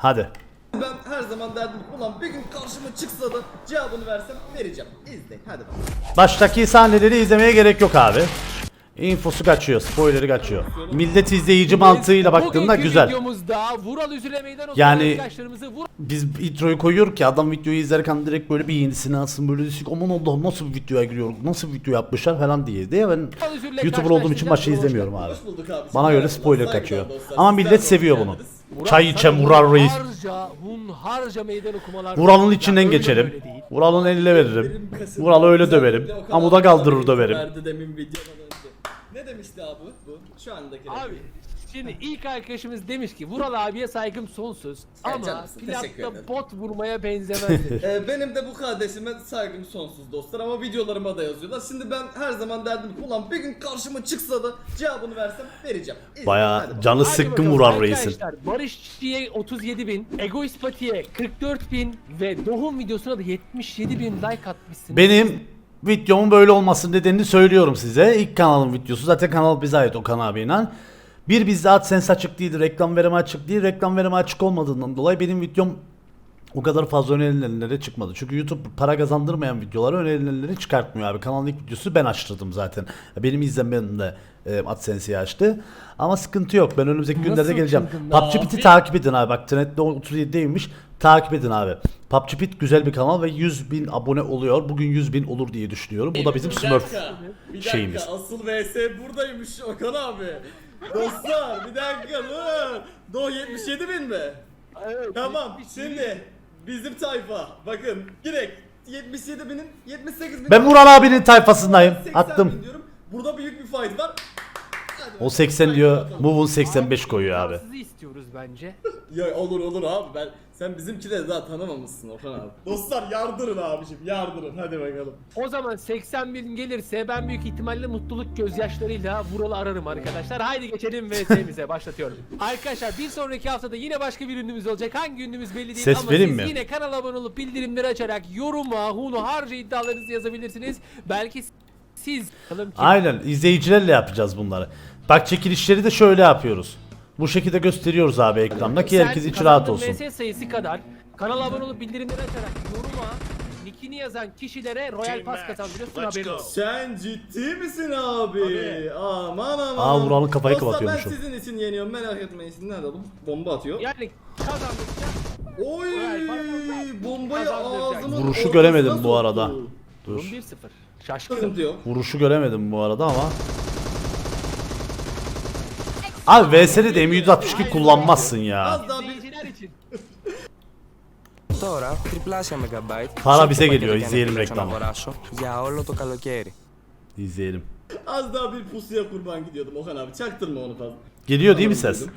Hadi. Ben her zaman derdim ulan bir gün karşıma çıksa da cevabını versem vereceğim. İzleyin hadi bakalım. Baştaki sahneleri izlemeye gerek yok abi. Infosu kaçıyor, spoilerı kaçıyor. Millet izleyici mantığıyla baktığında Bugünkü güzel. videomuzda Vural Üzül'e meydan okuyan Yani- arkadaşlarımızı Vural Biz introyu koyuyoruz ki adam videoyu izlerken direkt böyle bir yenisini alsın böyle desin aman Allah'ım nasıl bir videoya giriyoruz nasıl bir video yapmışlar falan diye diye ben Üzül'le YouTuber olduğum için maçı karşılaşacağız. izlemiyorum abi. Hoş bulduk abi. Bana göre spoiler kaçıyor. Ama millet seviyor bunu. Çay içen Vural Reis. Hunharca, hunharca meydan okumalar. Vural'ın içinden öyle geçerim. böyle değil. Vural'ın eline veririm. Vural'ı öyle döverim. Amuda kaldırır döverim. Verdi demin videodan önce. Ne demişti abi bu? Şu andaki. Abi şimdi ilk arkadaşımız demiş ki Vural abiye saygım sonsuz ama canımsın, teşekkür ederim. bot vurmaya benzemez demiş. Ee, benim de bu kardeşime saygım sonsuz dostlar ama videolarıma da yazıyorlar. Şimdi ben her zaman derdim ki, ulan bir gün karşıma çıksa da cevabını versem vereceğim. İzleyin, Baya bakalım. canı Hadi sıkkın bakalım Vural Reis'in. Arkadaşlar Barış Çiğ'e 37 bin, Egoist Pati'ye 44 bin ve Doğum videosuna da 77 bin like atmışsınız. Benim videomun böyle olmasının nedenini söylüyorum size. İlk kanalın videosu. Zaten kanal bize ait Okan abiyle. Bir bizde AdSense açık değildi. Reklam verimi açık değil. Reklam verimi açık olmadığından dolayı benim videom o kadar fazla önerilenlere çıkmadı. Çünkü YouTube para kazandırmayan videoları önerilenleri çıkartmıyor abi. Kanalın ilk videosu ben açtırdım zaten. Benim izlemem de e, AdSense'i açtı. Ama sıkıntı yok. Ben önümüzdeki günlerde Nasıl geleceğim. çılgın PUBG? Pit'i takip edin abi. Bak Trend'de 37'deymiş. Takip edin abi. PUBG Pit güzel bir kanal ve 100 bin abone oluyor. Bugün 100 bin olur diye düşünüyorum. Bu da bizim Bir Smurf dakika, bir dakika. şeyimiz. Asıl VS buradaymış Okan abi. Dostlar bir dakika dur. Do 77 bin mi? Evet, Tamam 77 şimdi bizim tayfa bakın direkt 77 binin 78 bin. Ben Vural abinin tayfasındayım. 80 Attım. diyorum. Burada büyük bir fight var. Hadi O bakalım. 80 diyor. Move'un 85 koyuyor abi. Sizi istiyoruz bence. Ya olur olur abi ben sen bizimkileri daha tanımamışsın Okan abi. Dostlar yardırın abicim yardırın hadi bakalım. O zaman 80 bin gelirse ben büyük ihtimalle mutluluk gözyaşlarıyla Vural'ı ararım arkadaşlar. Haydi geçelim VS'mize başlatıyorum. Arkadaşlar bir sonraki haftada yine başka bir ünlümüz olacak. Hangi ünlümüz belli değil Ses ama vereyim siz mi? yine kanala abone olup bildirimleri açarak yoruma hunu harca iddialarınızı yazabilirsiniz. Belki siz bakalım kim? Aynen izleyicilerle yapacağız bunları. Bak çekilişleri de şöyle yapıyoruz. Bu şekilde gösteriyoruz abi ekranda ki herkes içi rahat kazandığın olsun. VS sayısı kadar kanala abone olup bildirimleri açarak yoruma nickini yazan kişilere Royal Pass kazandırıyorsun haberin olsun. Sen ciddi misin abi? Aman aman. Aa, Vural'ın kafayı Dostlar, kapatıyormuşum. ben sizin için yeniyorum merak etmeyin. Siz nerede bu? Bomba atıyor. Yani kazandıkça Oy bombayı Kazandıracak. ağzımın Vuruşu ortasına göremedim bu arada. soktu. Dur. durum 1-0. Şaşkınım. Sıkıntı yok. Vuruşu göremedim bu arada ama. Abi VS'de de M162 kullanmazsın ya. Az daha bir İzleyiciler için. Τώρα, τριπλάσια megabyte. Para σε bize όποιο geliyor, πακέτο και αν izleyelim επιλέξω να reklamı. αγοράσω για όλο το καλοκαίρι. İzleyelim. az daha bir pusuya kurban gidiyordum Okan abi. Çaktırma onu fazla. Geliyor değil mi Tamam, ses? duydum.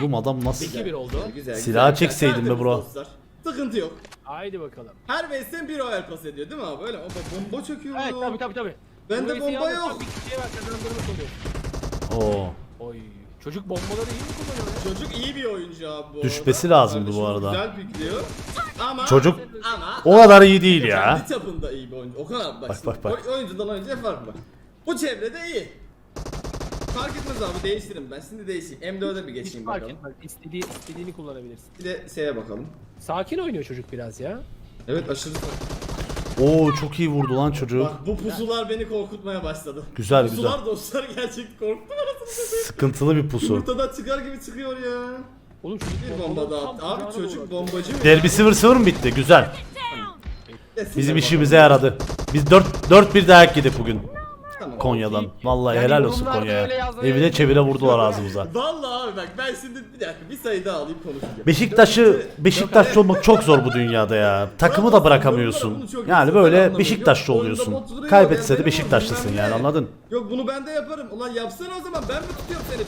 Oğlum adam nasıl? 2-1 oldu. Güzel, Silahı güzel. çekseydin be Tertemiz bro. dostlar. Sıkıntı yok. Haydi bakalım. Her VS'den bir royal pas ediyor değil mi abi? Öyle mi? Bak bomba çöküyor. Evet tabi tabi tabi. Bende bomba yok. Bir kişiye bak kazandırmış oluyor. Oo. Oy. Çocuk bombaları iyi mi kullanıyor ya? Çocuk iyi bir oyuncu abi bu Düşmesi arada. lazımdı bu arada. Güzel pikliyor. Ama Çocuk ama o kadar iyi değil ya. Kendi çapında iyi bir oyuncu. Okan abi bak, Bak, şimdi, bak, bak. oy- oyuncudan oyuncuya fark var. Bu çevrede iyi. Fark etmez abi değiştirin ben şimdi değişeyim. M4'e bir Hiç geçeyim fark bakalım. etmez. İstediği, istediğini kullanabilirsin. Bir de şeye bakalım. Sakin oynuyor çocuk biraz ya. Evet aşırı Oo çok iyi vurdu lan çocuk. Bak bu pusular beni korkutmaya başladı. Güzel, pusular güzel. dostlar gerçek satayım. Sıkıntılı bir pusu. Yumurtadan çıkar gibi çıkıyor ya. Oğlum çocuk Bir bomba attı. Abi çocuk bombacı mı? Derbi 0-0 mı bitti? Güzel. Bizim işimize yaradı. Biz 4 4 bir dayak yedik bugün. Konya'dan. Vallahi Yani helal olsun yorumlarda öyle Konya'ya. yazan Evine çevire vurdular ağzımıza. Vallahi abi bak ben şimdi bir dakika bir sayı daha alayım konuşacağım. Beşiktaş'ı Beşiktaşlı olmak çok zor bu dünyada ya. Takımı da bırakamıyorsun. Yani böyle Beşiktaşlı oluyorsun. Kaybetse de Beşiktaşlısın yani anladın? Yok bunu ben de yaparım. Ulan yapsana o zaman ben mi tutuyorum seni?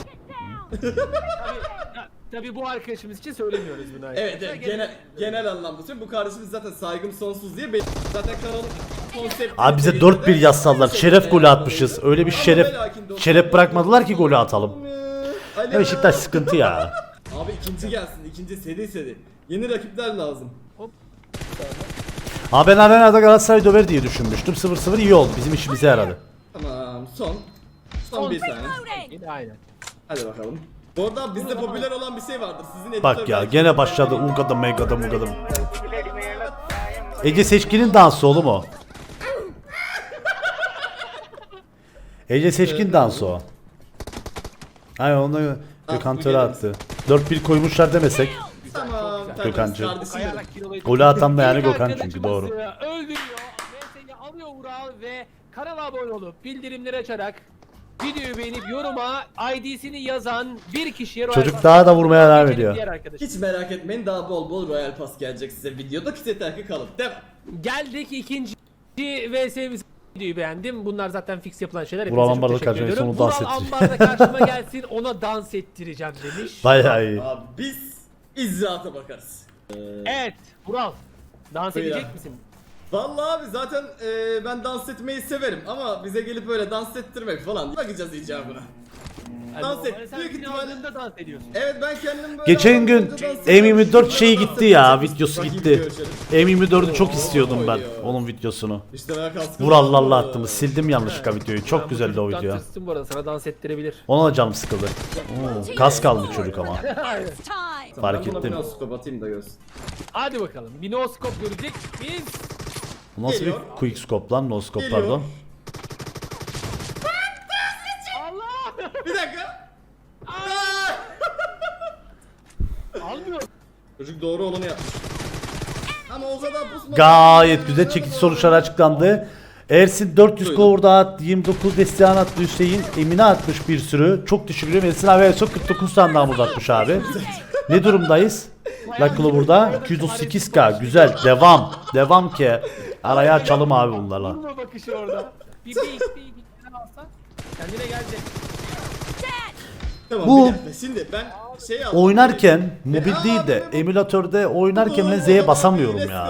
Tabii bu arkadaşımız için söylemiyoruz bunu. Evet arkadaşlar. evet genel, genel anlamda söylüyorum. Bu kardeşimiz zaten saygım sonsuz diye benim zaten kanalın konsepti. Abi bize 4-1 yazsalar şeref golü atmışız. Öyle bir şeref şeref bırakmadılar ki golü atalım. Ya Beşiktaş sıkıntı ya. Abi ikinci gelsin. ikinci seri seri. Yeni rakipler lazım. Abi ben arenada Galatasaray döver diye düşünmüştüm. 0-0 iyi oldu. Bizim işimize yaradı. Tamam son. Son, Son. bir tane. Aynen. Hadi bakalım. Bu arada bizde popüler olan bir şey vardır. Sizin Bak ya belki- gene başladı Ugada Megada Mugada. Ece Seçkin'in dansı oğlum o. Ece Seçkin dansı o. Aynen onu Gökhan Töre attı. 4-1 koymuşlar demesek. Tamam. tertemiz kardeşim. Kayarak kilolayıp- Golü atan da yani Gökhan çünkü, doğru. Öldürüyor. VS'yi alıyor Ural ve kanala abone olup bildirimleri açarak videoyu beğenip yoruma ID'sini yazan bir kişiye Royal Çocuk Pass daha da vurmaya devam geçelim ediyor. diğer. Hiç merak etmeyin daha bol bol Royal Pass gelecek size videoda. Yeter ki kalın. Devam. Geldik ikinci VS'miz. Videoyu beğendim. Bunlar zaten fix yapılan şeyler. Vural Hepinize çok ambarda teşekkür karşıma ediyorum. geçsin, onu dans Vural ettireceğim. ambarda karşıma gelsin ona dans ettireceğim demiş. Bayağı iyi. Abi biz icraata bakarız. Evet Vural. Dans Buyur edecek abi. misin? Vallahi abi zaten e, ben dans etmeyi severim ama bize gelip böyle dans ettirmek falan bakacağız icabına. Yani Dans et. Sen Büyük ihtimalle- aldığında dans ediyorsun. Evet ben kendim böyle Geçen adam gün olunca dans ediyorum. M24 şeyi Dans gitti ya, videosu gitti. görüşelim. M24'ü çok istiyordum ben onun videosunu. İşte ben kaskı Vurallarla aldım. attım. Sildim yanlışlıkla videoyu. Çok güzeldi o video. tırstım bu arada sana dans ettirebilir. Ona da canım sıkıldı. Oo, kas kaldı çocuk ama. Fark ben buna ettim. bir noskop atayım da göz. Hadi bakalım. Bir no scope görecek miyiz? Bu nasıl bir Geliyor. quick scope lan? No scope Geliyor. pardon. Allah! Bir dakika. Almıyor. Çocuk doğru olanı yapmış. Ama. Gayet güzel çekici sonuçlar açıklandı. Ersin 400 Duydum. kovurda at, 29 desteğan attı Hüseyin, Emine atmış bir sürü. Çok teşekkür ederim. Ersin abi en son 49 tane daha atmış abi. ne durumdayız? Lakılı burada 238k güzel devam devam ki araya açalım abi bunlarla. Vurma bakışı orada. Bir bir iki bir iki tane alsa kendine gelecek. Tamam Bu- bir dakika şimdi ben şey aldım. Oynarken mobil değil de emülatörde oynarken ben Z'ye basamıyorum ya.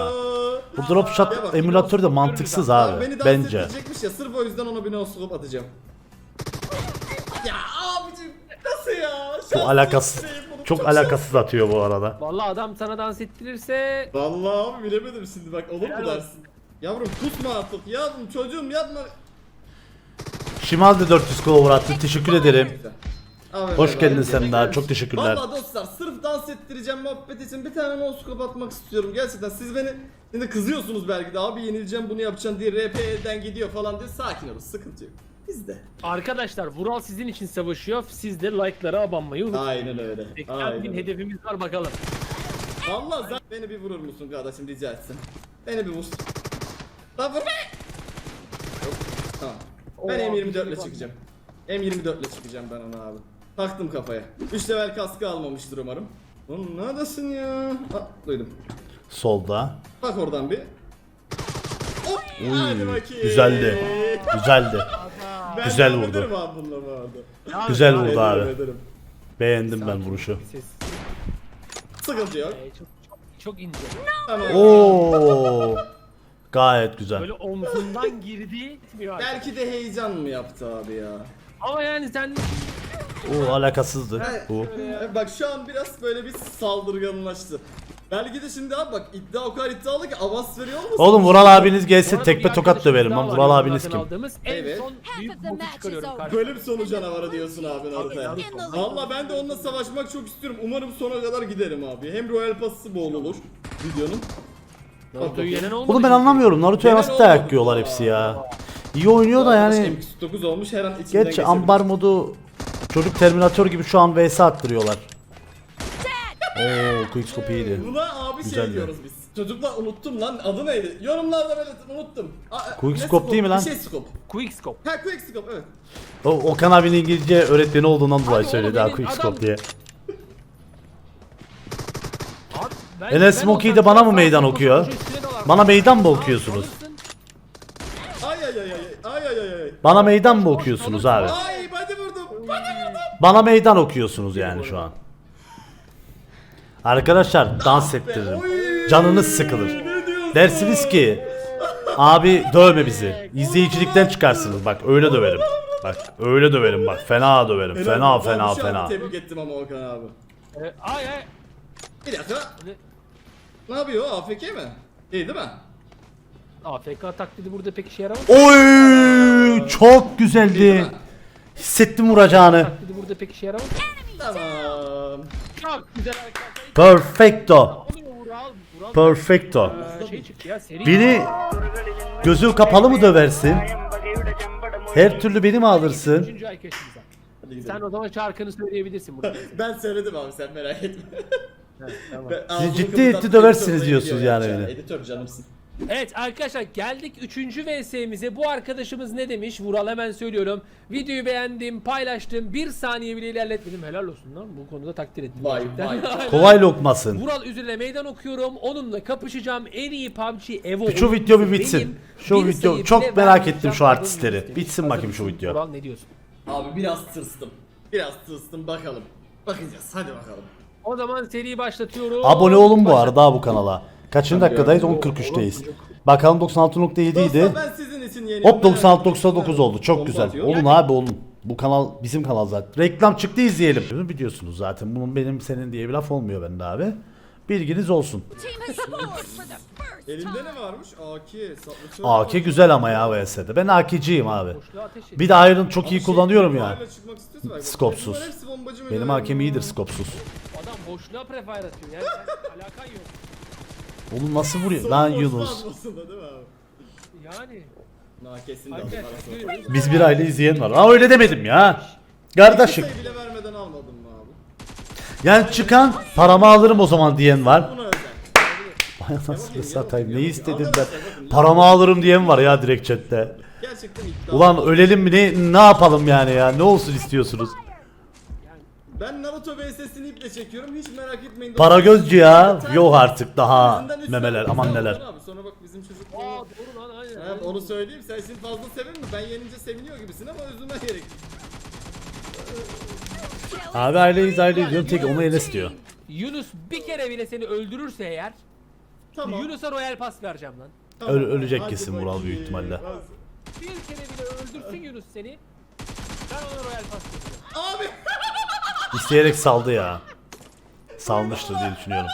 Bu drop shot emülatörde mantıksız Abi bence. ettirecekmiş ya sırf o yüzden ona bir noskop atacağım. Ya abicim nasıl ya? Çok alakasız. Çok alakasız. atıyor bu arada. Vallahi adam sana dans ettirirse Vallahi abi bilemedim şimdi bak olur mu dersin? Yavrum kusma artık yavrum çocuğum yapma. Şimal de 400 cover attı. Teşekkür ederim. Abi, Hoş abi, geldin abi, sen daha. Çok teşekkürler. Vallahi dostlar sırf dans ettireceğim muhabbet için bir tane noskop atmak istiyorum. Gerçekten siz beni şimdi kızıyorsunuz belki de abi yenileceğim bunu yapacağım diye RP elden gidiyor falan diye sakin olun sıkıntı yok. Bizde. arkadaşlar Vural sizin için savaşıyor. Siz de like'lara abanmayı unutmayın. Aynen öyle. 80 Aynen bin öyle. hedefimiz var bakalım. Allah zaten beni bir vurur musun kardeşim rica etsem. Beni bir vur. Lan vur be! Yok, Tamam. Ben Oo, M24 ile çıkacağım. M24 ile çıkacağım ben ona abi. Taktım kafaya. 3 level kaskı almamıştır umarım. Oğlum neredesin ya? Aa, duydum. Solda. Bak oradan bir. Hop! Hadi bakayım. güzeldi. Güzeldi. Ben Güzel devam vurdu. ederim abi bununla bu arada. Ya, Güzel ya, vurdu Ederim, abi. ederim. Beğendim ben vuruşu. Sıkıntı yok. e, çok çok çok ince. Tamam. Oo. Gayet güzel. Böyle omzundan girdi. Belki de heyecan mı yaptı abi ya? Ama yani sen Oo alakasızdı bu. Ee, Bak şu an biraz böyle bir saldırganlaştı. Belki de şimdi abi bak iddia o kadar iddialı ki avans veriyor olmasın? Oğlum Vural abiniz arada tekme tokat döverim lan. Vural abiniz kim? Aldığımız en Evet. son büyük boku çıkarıyorum karşıma. Böyle bir sonu canavarı diyorsun abi the Valla ben de onunla savaşmak çok istiyorum. Umarım sona kadar giderim abi. Hem Royal Pass'ı bol olur videonun. Naruto'yu yenen olmadı. Oğlum ben anlamıyorum. Naruto'ya Genel nasıl olmadı. dayak yiyorlar hepsi ya. İyi oynuyor da yani. 9 olmuş her an içinden Geç ambar modu çocuk Terminator gibi şu an vs attırıyorlar. Oo quickscope iyiydi. Buna abi şey Güzeldi. diyoruz biz. Çocuklar unuttum lan adı neydi? Yorumlarda belirtin unuttum. Aa, Quick ne scope değil mi lan? Bir şey scope. Quick scope. Ha quick scope evet. O Okan abinin İngilizce öğretmeni olduğundan dolayı Abi söyledi oğlum ha benim quickscope adam- diye. Abi, ben, Enes Smokey de bana mı meydan okuyor? Bana meydan mı okuyorsunuz? Ay ay ay ay ay ay ay ay. Bana meydan mı okuyorsunuz abi? Ay hadi vurdum. Hadi vurdum. Bana meydan okuyorsunuz yani şu an. Arkadaşlar dans ettiririm. Canınız sıkılır. Dersiniz ki abi dövme bizi. İzleyicilikten çıkarsınız bak öyle döverim. Bak öyle döverim bak fena döverim. Fena fena fena. Tebrik ettim ama Okan abi. Ee, ay ay. Bir dakika. Ne? Yapıyor? AFK mi? İyi değil mi? AFK taklidi burada pek işe yaramaz. Oy çok güzeldi. Hissettim vuracağını. Taklidi burada pek işe yaramaz. Tamam. Çok güzel arkadaşlar. Perfecto. Perfecto. Ee, şey. Beni gözü kapalı mı döversin? Her türlü beni mi alırsın? Sen o zaman şarkını söyleyebilirsin burada. Ben söyledim abi sen merak etme. tamam. Ben ağzımı ciddi ciddi döversiniz diyorsunuz yani. Editör canımsın. Evet arkadaşlar geldik 3. VS'mize. Bu arkadaşımız ne demiş? Vural hemen söylüyorum. Videoyu beğendim, paylaştım. Bir saniye bile ilerletmedim. Helal olsun lan. Bu konuda takdir ettim. Vay, gerçekten. vay. Kolay lokmasın. Vural üzerine meydan okuyorum. Onunla kapışacağım. En iyi PUBG Evo. Şu video bir bitsin. benim. Şu Bir video çok merak ettim şu artistleri. Bitsin bakayım şu video. Vural ne diyorsun? Abi biraz tırstım. Biraz tırstım bakalım. Bakacağız hadi bakalım. O zaman seriyi başlatıyorum. Abone olun bu arada bu kanala. Kaçıncı dakikadayız? 10.43'teyiz. Bakalım 96.7 idi. Dostlar ben sizin için yeniyorum. Hop 96.99 oldu. Çok Bomba güzel. atıyor. Olun abi olun. Bu kanal bizim kanal zaten. Reklam çıktı izleyelim. Bunu biliyorsunuz zaten. Bunun benim senin diye bir laf olmuyor bende abi. Bilginiz olsun. Team has scored for the first Elimde ne varmış? AK. saplı AK güzel ama ya VS'de. Ben AK'ciyim abi. Bir de Iron çok iyi şey, kullanıyorum ya. hala çıkmak istiyorsa bak, Skopsuz. bunlar hepsi bombacı mı Benim hakem ya? iyidir skopsuz. Adam boşluğa prefire atıyor. Yani sen alakan yok. Oğlum nasıl vuruyor? Lan Yunus. basmasında değil mi abi? Yani. De aldım. Biz bir aile izleyen var. Aa öyle demedim ya. Kardeşim. Bir sayı bile vermeden almadın mı abi? Yani çıkan paramı alırım o zaman diyen var. Buna özel. Vay anasını satayım ne istedim ben. Paramı alırım diyen var ya direkt chatte. Gerçekten. Ulan ölelim mi ne, ne yapalım yani ya ne olsun istiyorsunuz? Ben Naruto VS'sini iple çekiyorum hiç merak etmeyin. Para gözcü ya. Yok artık daha memeler aman neler. Abi. Sonra bak bizim çocuk Aa doğru lan aynen. Evet, onu söyleyeyim sen şimdi fazla sevinme ben yenince seviniyor gibisin ama üzülmen gerek. Abi aileyiz aileyiz diyorum tek onu Enes diyor. Yunus bir kere bile seni öldürürse eğer Tamam. Yunus'a royal pas vereceğim lan. tamam. Öl- ölecek Hadi kesin Vural bakayım. büyük ihtimalle. Bir kere bile öldürsün Yunus seni. Ben ona royal pas veriyorum. Abi İsteyerek saldı ya. Salmıştır diye düşünüyorum.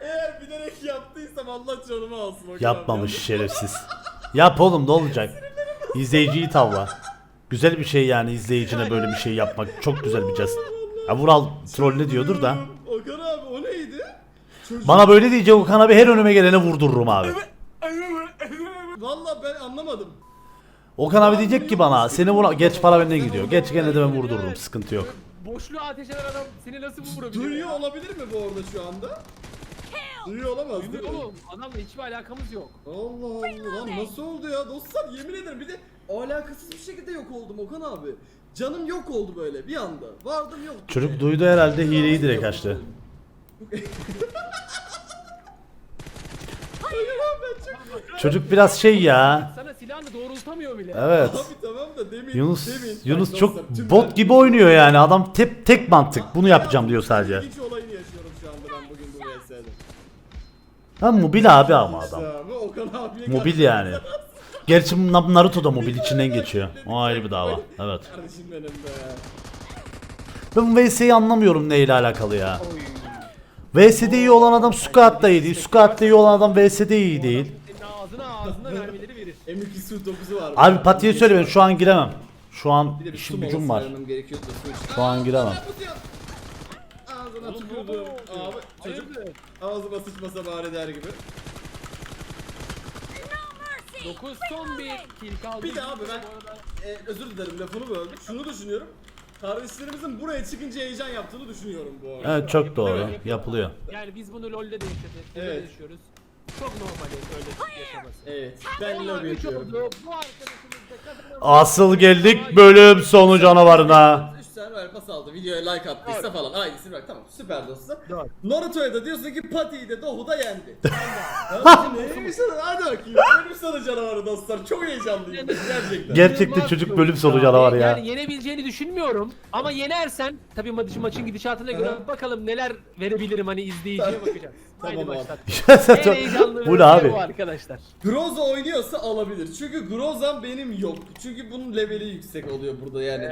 eğer bilerek yaptıysam Allah canımı alsın. o. Yapmamış şerefsiz. Yap oğlum ne olacak? İzleyiciyi tavla. Güzel bir şey yani izleyicine böyle bir şey yapmak. Çok güzel bir jest. Ya Vural troll ne diyordur da. Okan abi o neydi? Bana böyle diyecek Okan abi her önüme gelene vurdururum abi. Valla ben anlamadım. Okan abi diyecek ki bana seni vur geç para benden gidiyor. Geç gene de ben vurdururum sıkıntı yok. Boşluğa ateş eden adam seni nasıl vurabiliyor? Duyuyor ya? olabilir mi bu arada şu anda? Duyuyor olamaz değil mi? oğlum. Adamla hiçbir alakamız yok. Allah Allah lan nasıl oldu ya dostlar yemin ederim bir de alakasız bir şekilde yok oldum Okan abi. Canım yok oldu böyle bir anda. Vardım yoktum. Çocuk duydu herhalde hileyi direkt açtı. Çocuk biraz şey ya. Silahını doğrultamıyor bile. Evet. Abi tamam da demin Yunus demin. Yunus Bak çok dostlar, tüm bot ben- gibi oynuyor yani. Adam tek tek mantık. Bunu yapacağım diyor sadece. İlginç olayını yaşıyorum şu anda ben bugün bu VS'de. Ha mobil abi ama adam. Abi Okan abiye Mobil karşı- yani. Gerçi Naruto da mobil içinden geçiyor. O ayrı bir dava. Evet. Kardeşim benim be. Ben bu VS'yi anlamıyorum neyle alakalı ya. VS'de iyi olan adam Squat'ta iyi değil. Squat'ta iyi olan adam VS'de iyi değil. Ağzına ağzına mermileri verir. M2 su 9'u var. Abi Pati'ye söyle ben şu an giremem. Şu an Bir de bir işim su gücüm molası var. vermem su. Şu an giremem. Ağzına tükürdüm. Abi çocuk Hayırdır? ağzıma sıçmasa bari der gibi. 9 son bir kill kaldı. Bir de abi ben e, özür dilerim lafını böldüm. Şunu düşünüyorum. Kardeşlerimizin buraya çıkınca heyecan yaptığını düşünüyorum bu arada. Evet çok doğru. Yapılıyor. Yani biz bunu LoL'de de yaşadık. Evet. yaşıyoruz. Çok normal öyle yaşaması. Evet. Ben üç yapıyorum. oldu. Bu arkadaşımız da kazanan- Asıl geldik bölüm sonu canavarına. 3 tane ver pas aldı. Videoya like attıysa falan. Aynısını bırak. Tamam süper dostlar. Doğru. Naruto'ya da diyorsun ki Pati'yi de Dohu'da yendi. Abi neymiş sana? Hadi bakayım. Neymiş sana canavarı dostlar? Çok heyecanlıyım. Gerçekten. Gerçekten çocuk bölüm sonu canavarı ya. Yani yenebileceğini düşünmüyorum. Ama yenersen tabii maçın, maçın gidişatına göre bakalım neler verebilirim hani izleyiciye bakacağız. Haydi Tamam abi. başlat. En heyecanlı Bu ne abi? bu arkadaşlar. Groza oynuyorsa alabilir. Çünkü Groza'm benim yok. Çünkü bunun leveli yüksek oluyor burada yani.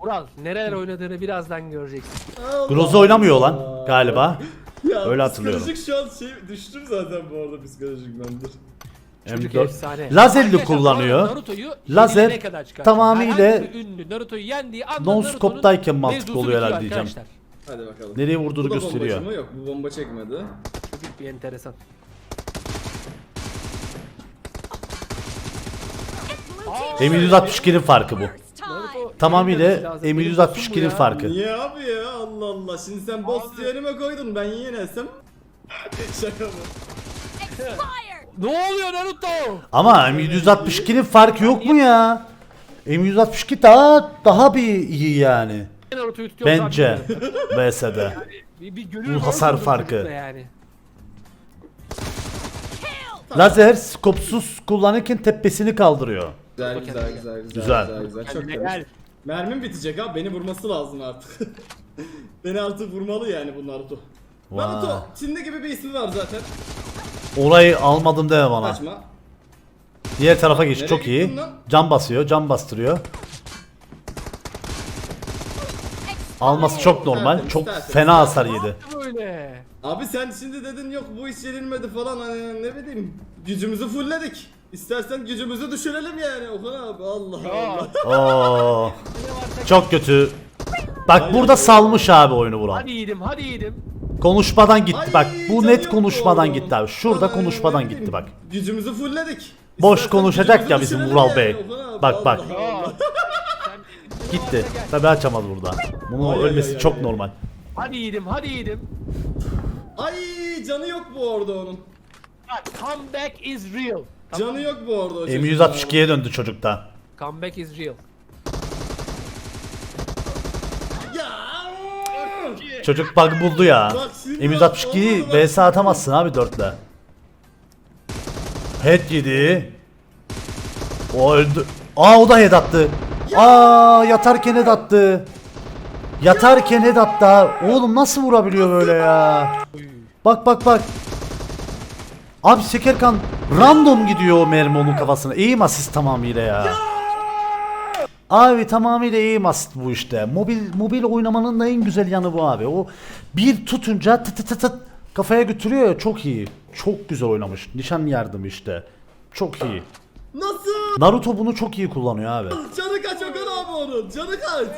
Ural neler oynadığını birazdan göreceksin. Allah Groza oynamıyor lan Allah. galiba. Ya, Öyle hatırlıyorum. Psikolojik şu an şey düştüm zaten bu arada psikolojik bendir. Çocuk M4. efsane. Lazerli Arkadaşlar, kullanıyor. Naruto'yu Lazer yenilene kadar çıkartacak. tamamıyla Herhangi bir ünlü Naruto'yu yendiği anda no Naruto'nun scope'dayken mantıklı mevzusu oluyor herhalde diyeceğim. arkadaşlar. Hadi bakalım. Nereye Bu vurduğunu da gösteriyor. mı? Yok bu bomba çekmedi. Bir, bir enteresan. M162'nin farkı bu. Naruto Tamamıyla lazım. Benim dostum bu M162'nin ya. farkı. Niye abi ya Allah Allah şimdi sen boss önüme koydun ben yenesem Şaka mı? Ne oluyor Naruto? Ama M162'nin farkı yok mu ya? M162 daha daha bir iyi yani. Naruto'yu. Bence VS'de. Bir, bir görüyorum Bu hasar farkı. çocukla Yani. Lazer skopsuz kullanırken tepesini kaldırıyor. Güzel güzel güzel güzel Güzel. güzel güzel çok Kendine temiz. gel. Mermim bitecek abi beni vurması lazım artık. beni artık vurmalı yani bu Naruto. Vay. Naruto Çinli gibi bir ismi var zaten. Orayı almadım deme bana. Kaçma. Diğer tarafa geç Nereye çok iyi. lan? Can basıyor, can bastırıyor. Alması çok normal. Çok fena hasar yedi. Böyle. Abi sen şimdi dedin yok bu iş yenilmedi falan hani ne bileyim gücümüzü fullledik. İstersen gücümüzü düşürelim yani Okan abi Allah Allah. Oo. Çok kötü. Bak burada salmış abi oyunu Vural. Hadi yiğidim hadi yiğidim. Konuşmadan gitti Ay, bak. Bu canı net yok konuşmadan gitti abi. Şurada Ay, konuşmadan bileyim, gitti bak. Gücümüzü fullledik. Boş konuşacak ya bizim Vural Bey. Bak, bak. Gitti. Tabi açamadı burada. Bunun Ay, ölmesi ay, çok ay. normal. Hadi yiğidim hadi yiğidim. Ay canı yok bu orada onun. Bak comeback is real. Canı yok bu orada o çocuğun. M162'ye döndü çocukta. Comeback is real. Ya. Çocuk bug buldu ya. Bak şimdi M162'yi olmadı bak. vs atamazsın abi 4'le. Head yedi. O öldü. Aa o da head attı. Aa yatarken head attı. Yatarken head attı. Oğlum nasıl vurabiliyor böyle ya? Bak bak bak. Abi Sekerkan random gidiyor o mermi onun kafasına. Aim assist tamamıyla ya. Abi tamamıyla aim assist bu işte. Mobil mobil oynamanın da en güzel yanı bu abi. O bir tutunca tıt tıt tıt tıt kafaya götürüyor ya çok iyi. Çok güzel oynamış. Nişan yardımı işte. Çok iyi. Nasıl? Naruto bunu çok iyi kullanıyor abi. Canı kaç Okan abi onun? Canı kaç?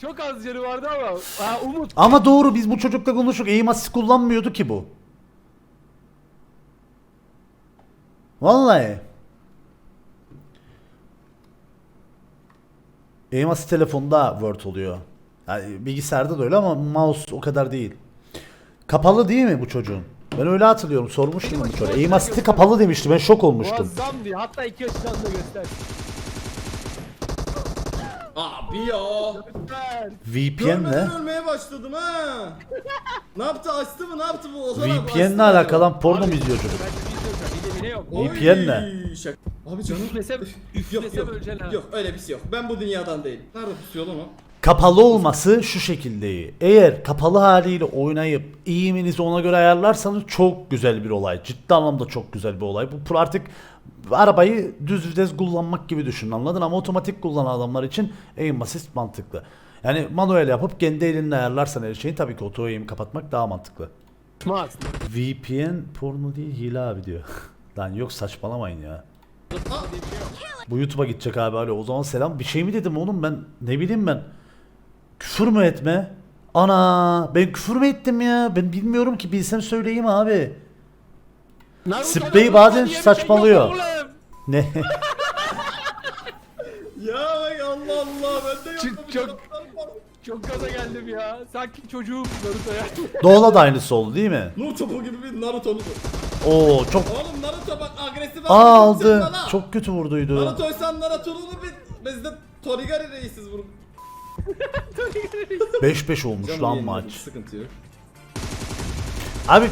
Çok az canı vardı ama. Ha, Umut. Ama doğru biz bu çocukla konuştuk. Aim assist kullanmıyordu ki bu. Vallahi. Aim assist telefonda Word oluyor. Yani bilgisayarda da öyle ama mouse o kadar değil. Kapalı değil mi bu çocuğun? Ben öyle hatırlıyorum. Sormuştum bu çocuğa. Aim assist'i kapalı demişti. Ben şok olmuştum. Muazzam diyor. Hatta iki açıdan da göster. Abi ya. Süper. VPN ne? Görmeden ölmeye başladım ha. ne yaptı açtı mı ne yaptı bu abi? açtı VPN ne alaka lan? Porno mu izliyor çocuk? Ben de bilmiyorum. Bir de bile yok. Oy, VPN ne? Şaka. Abi canım. Üflesem, yok üflesem yok. öleceksin ha. Yok öyle bir şey yok. Ben bu dünyadan değilim. Nerede tutuyor lan o? Kapalı olması şu şekilde iyi. Eğer kapalı haliyle oynayıp eğiminizi ona göre ayarlarsanız çok güzel bir olay. Ciddi anlamda çok güzel bir olay. Bu artık arabayı düz vites kullanmak gibi düşün anladın ama otomatik kullanan adamlar için aim assist mantıklı. Yani manuel yapıp kendi elinle ayarlarsan her şeyi tabii ki auto aim kapatmak daha mantıklı. Tutmaz. VPN porno değil hile abi diyor. Lan yok saçmalamayın ya. Bu YouTube'a gidecek abi öyle. O zaman selam bir şey mi dedim oğlum ben ne bileyim ben. Küfür mü etme? Ana ben küfür mü ettim ya? Ben bilmiyorum ki bilsem söyleyeyim abi. Naruto'da Sprey bazen diye bir şey yok saçmalıyor. oğlum. Ne? Ya bak Allah Allah ben de Çık, yok. çok- Çok gaza geldim ya. Sanki çocuğum Naruto'ya. Doğu'la da aynısı oldu değil mi? Nur topu gibi bir Naruto'lu. Oo çok Oğlum Naruto bak agresif Aa, aldı. Çok kötü vurduydu. Naruto'ysan Naruto'lu bir biz de Torigari reisiz vurup. 5-5 olmuş Canım lan yenildi, maç. Sıkıntı yok. Abi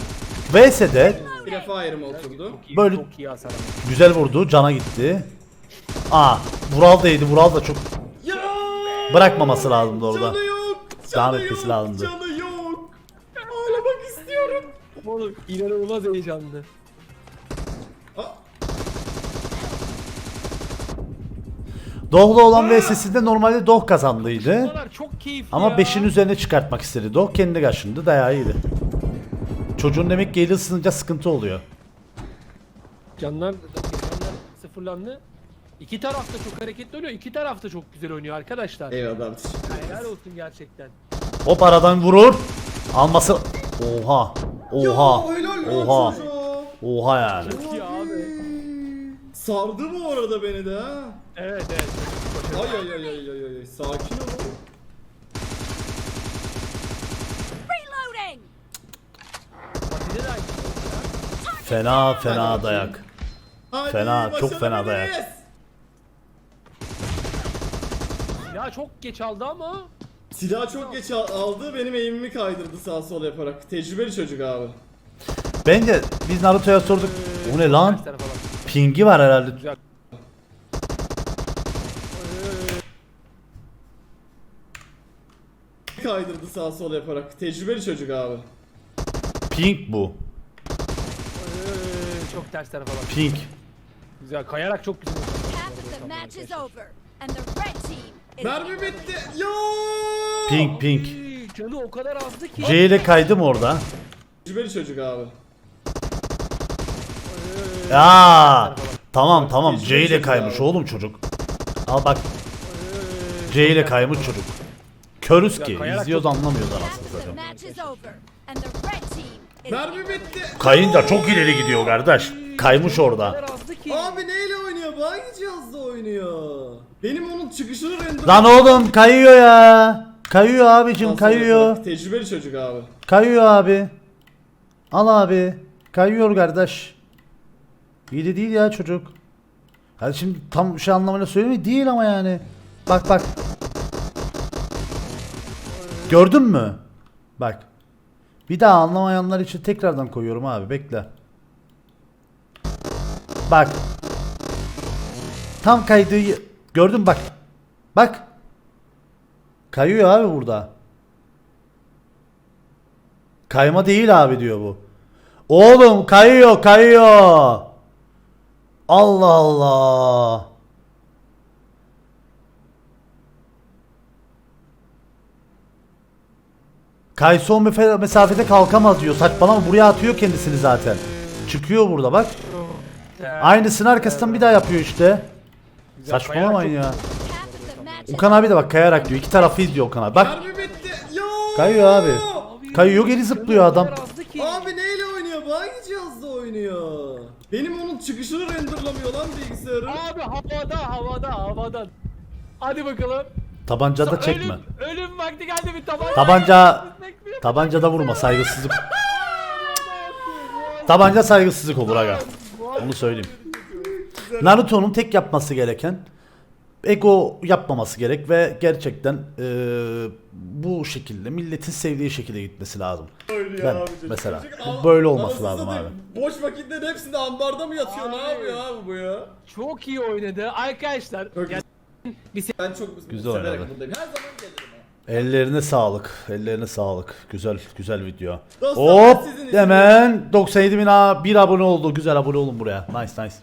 VS'de Bir defa ayrıma oturdu. Böyle- çok iyi hasar güzel vurdu. Cana gitti. Aa Vural da yedi. Vural da çok Ya! bırakmaması lazımdı orada. Canı yok. Devam Canı etmesi yok. lazımdı. Canı yok. Ağlamak istiyorum. Oğlum inanılmaz heyecanlı. Aa, Doh'la olan VS'sinde normalde Doh kazandıydı. Çok keyifli Ama ya. 5'in üzerine çıkartmak istedi. Doh kendi kaşındı. Dayağı yedi. Çocuğun demek ki eli ısınınca sıkıntı oluyor. Canlar, canlar sıfırlandı. İki taraf da çok hareketli oynuyor. İki taraf da çok güzel oynuyor arkadaşlar. Eyvallah abi. Helal olsun gerçekten. Hop aradan vurur. Alması... Oha. Oha. Ya, helal Oha. çocuğa. Oha yani. Ya abi. Sardı mı orada beni de ha? Evet evet. Ay ay ay ay ay ay. Sakin ol. Reloading! Fatih'de de aynı şey. Fena fena dayak. Hadi Fena, çok fena başarabiliriz. dayak. Ya çok geç aldı ama. Silah çok geç al- aldı benim eğimimi kaydırdı sağ sol yaparak. Tecrübeli çocuk abi. Bence biz Naruto'ya sorduk. O ne lan? Ters tarafa bak. Pingi var herhalde. Güzel. Kaydırdı sağ sol yaparak. Tecrübeli çocuk abi. Pink bu. Ee, çok ters tarafa bak. Pink. Güzel. Kayarak çok güzel. Half of the match is over, and the red team is Mermi bitti. Yo! Pink pink. Ay, Canı o kadar azdı ki. C ile kaydım orada. Tecrübeli çocuk abi. Ya tamam tamam C ile kaymış oğlum çocuk. Al bak C ile kaymış çocuk. Körüz ki izliyoruz anlamıyoruz in Mermi bitti. Kayınca çok ileri gidiyor kardeş. Kaymış orada. Abi neyle oynuyor? Bu hangi cihazda oynuyor? Benim onun çıkışını render... Lan oğlum kayıyor ya. Kayıyor abicim kayıyor. Tecrübeli çocuk abi. Kayıyor abi. Al abi. Kayıyor kardeş. İyi de değil ya çocuk. Hadi şimdi tam şey anlamıyla söylemiyor değil ama yani. Bak bak. Gördün mü? Bak. Bir daha anlamayanlar için tekrardan koyuyorum abi bekle. Bak. Tam kaydığı gördün bak. Bak. Kayıyor abi burada. Kayma değil abi diyor bu. Oğlum kayıyor kayıyor. Allah Allah. Kaysa o mesafede kalkamaz diyor. Saçmalama buraya atıyor kendisini zaten. Çıkıyor burada bak. Aynısını arkasından bir daha yapıyor işte. Saçmalamayın ya. Okan abi de bak kayarak diyor. İki tarafı izliyor Okan abi. Bak kayıyor abi. Kayıyor geri zıplıyor adam. Abi neyle oynuyor? Bu hangi cihazda oynuyor? Benim onun çıkışını renderlamıyor lan bilgisayarım. Abi havada havada havada. Hadi bakalım. Tabancada çekme. Ölüm, ölüm vakti geldi bir tabanca. Tabanca tabancada vurma saygısızlık. Tabanca saygısızlık olur aga. Onu söyleyeyim. Naruto'nun tek yapması gereken ego yapmaması gerek ve gerçekten eee, bu şekilde milletin sevdiği şekilde gitmesi lazım. Oynuyor Ben abi çocuk. mesela al- böyle olması lazım satayım, Boş vakitlerin hepsinde ambarda mı yatıyor? Ne Abi. yapıyor abi bu ya? Çok iyi oynadı. Arkadaşlar Çok yani Ben çok Güzel oynadı. Her zaman gelirim. Ellerine sağlık. Ellerine sağlık. Güzel güzel video. Dostlar, Hop sizin hemen 97 bin a- bir abone oldu. Güzel abone olun buraya. Nice nice.